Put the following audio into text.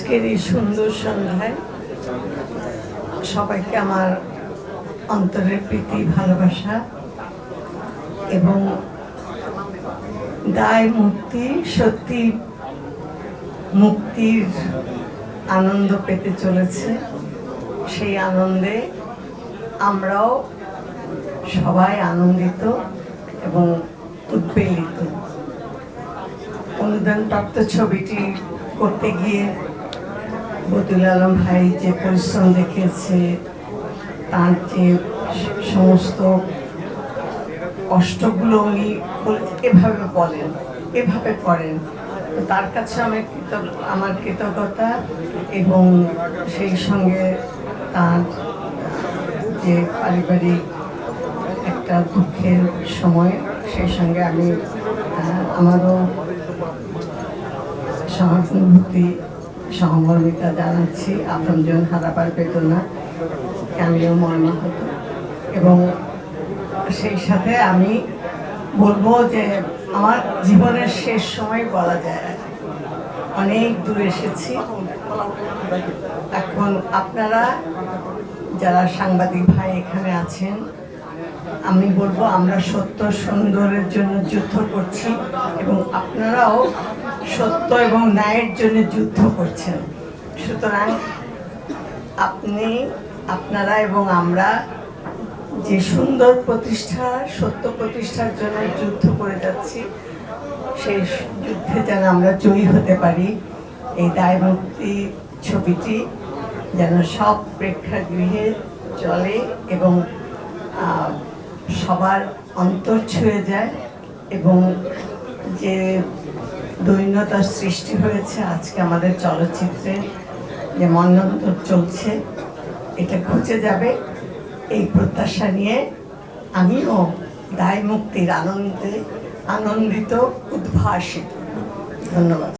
আজকের এই সুন্দর সন্ধ্যায় সবাইকে আমার অন্তরের প্রীতি, ভালোবাসা এবং দায় মুক্তি, সত্যি মুক্তির আনন্দ পেতে চলেছে। সেই আনন্দে আমরাও সবাই আনন্দিত এবং উদ্বেলিত। অনুদানপ্রাপ্ত ছবিটি করতে গিয়ে বতুল আলম ভাই যে পরিশ্রম দেখিয়েছে, তার যে সমস্ত কষ্টগুলো উনি এভাবে বলেন, এভাবে করেন। তার কাছে আমার কৃতজ্ঞ আমার কৃতজ্ঞতা এবং সেই সঙ্গে তার, যে পারিবারিক একটা দুঃখের সময়, সেই সঙ্গে আমি আমারও সহানুভূতি সহমর্মিতা জানাচ্ছি, আপনজন হারাবার বেদনা আমিও মর্মাহত এবং সেই সাথে আমি বলব যে আমার জীবনের শেষ সময় বলা যায় কি। অনেক দূর এসেছি এখন আপনারা যারা সাংবাদিক ভাই এখানে আছেন, আমি বলব আমরা সত্য সুন্দরের জন্য যুদ্ধ করছি এবং আপনারাও সত্য এবং ন্যায়ের জন্য যুদ্ধ করছেন। সুতরাং আপনি, আপনারা এবং আমরা যে সুন্দর প্রতিষ্ঠা, সত্য প্রতিষ্ঠার জন্য যুদ্ধ করে যাচ্ছি, সেই যুদ্ধে যেন আমরা জয়ী হতে পারি। এই দায়মুক্তি ছবিটি যেন সব প্রেক্ষাগৃহে চলে এবং সবার অন্তর ছুঁয়ে যায় এবং যে দৈন্যতার সৃষ্টি হয়েছে আজকে আমাদের চলচ্চিত্রে, যে মন্নন্তর চলছে, এটা ঘুচে যাবে। এই প্রত্যাশা নিয়ে আমিও দায় মুক্তির আনন্দে আনন্দিত, উদ্ভাসিত। ধন্যবাদ।